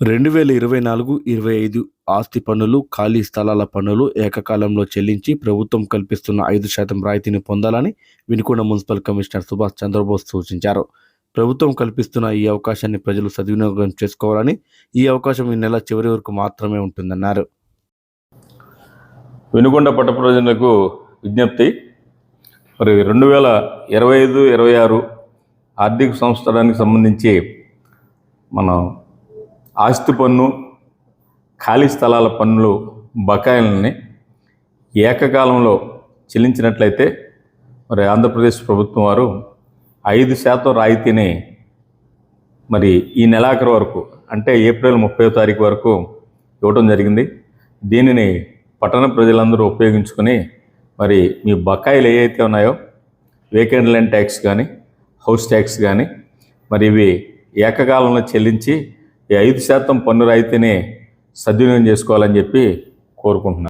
రెండు వేల ఇరవై నాలుగు ఇరవై ఐదు ఆస్తి పన్నులు ఖాళీ స్థలాల పన్నులు ఏకకాలంలో చెల్లించి ప్రభుత్వం కల్పిస్తున్న ఐదు శాతం రాయితీని పొందాలని వినుకొండ మున్సిపల్ కమిషనర్ సుభాష్ చంద్రబోస్ సూచించారు. ప్రభుత్వం కల్పిస్తున్న ఈ అవకాశాన్ని ప్రజలు సద్వినియోగం చేసుకోవాలని ఈ అవకాశం ఈ నెల చివరి వరకు మాత్రమే ఉంటుందన్నారు. వెనుకొండ పట్ట ప్రజలకు విజ్ఞప్తి. మరి రెండు వేల ఇరవై ఐదు ఇరవై ఆరు ఆర్థిక సంవత్సరానికి సంబంధించి మనం ఆస్తి పన్ను ఖాళీ స్థలాల పన్నులు బకాయిలని ఏకకాలంలో చెల్లించినట్లయితే మరి ఆంధ్రప్రదేశ్ ప్రభుత్వం వారు ఐదు శాతం రాయితీని మరి ఈ నెలాఖరు వరకు అంటే ఏప్రిల్ ముప్పై తారీఖు వరకు ఇవ్వడం జరిగింది. దీనిని పట్టణ ప్రజలందరూ ఉపయోగించుకొని మరి మీ బకాయిలు ఏవైతే ఉన్నాయో వేకెంట్ ల్యాండ్ ట్యాక్స్ కానీ హౌస్ ట్యాక్స్ కానీ మరి ఇవి ఏకకాలంలో చెల్లించి ఈ ఐదు శాతం పన్ను రాయితీని సద్వినియోగం చేసుకోవాలని చెప్పి కోరుకుంటున్నాను.